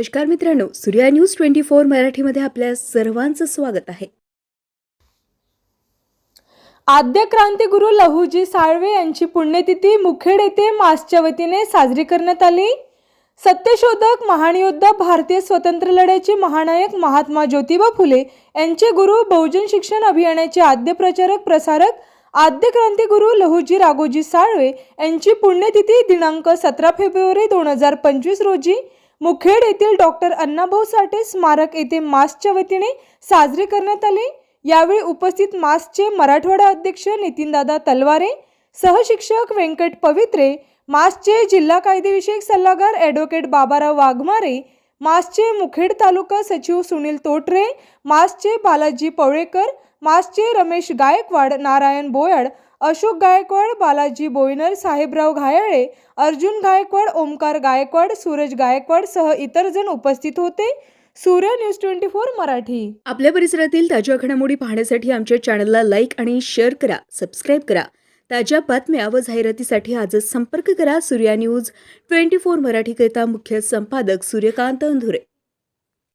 नमस्कार मित्रांनो Surya news twenty four मराठीमध्ये आपल्या सर्वांचं स्वागत आहे. आद्य क्रांतिगुरु लहुजी साळवे यांची पुण्यतिथी मुखेड येथे मासच्या वतीने साजरी करण्यात आली. सत्यशोधक महानयोद्धा भारतीय स्वतंत्र लढ्याचे महानायक महात्मा ज्योतिबा फुले यांचे गुरु बहुजन शिक्षण अभियानाचे आद्य प्रचारक प्रसारक आद्य क्रांतिगुरु लहुजी राघोजी साळवे यांची पुण्यतिथी दिनांक सतरा फेब्रुवारी दोन हजार पंचवीस रोजी मुखेड येथील डॉक्टर अण्णाभाऊ साठे स्मारक येथे मासच्या वतीने साजरे करण्यात आले. यावेळी उपस्थित मासचे मराठवाडा अध्यक्ष नितीनदादा तलवारे सहशिक्षक व्यंकट पवित्रे मासचे जिल्हा कायदेविषयक सल्लागार ॲडव्होकेट बाबाराव वाघमारे मासचे मुखेड तालुका सचिव सुनील तोटरे मासचे बालाजी पवळेकर मासचे रमेश गायकवाड नारायण बोयाड अशोक गायकवाड बालाजी बोईनर साहेबराव घायाळे अर्जुन गायकवाड ओमकार गायकवाड सूरज गायकवाड सह इतर जण उपस्थित होते. सूर्य न्यूज ट्वेंटी फोर मराठी. आपल्या परिसरातील ताज्या घडामोडी पाहण्यासाठी आमच्या चॅनलला लाईक आणि शेअर करा सबस्क्राईब करा. ताज्या बातम्या व जाहिरातीसाठी आजच संपर्क करा सूर्या न्यूज ट्वेंटी फोर मराठीकरिता मुख्य संपादक सूर्यकांत अंधुरे.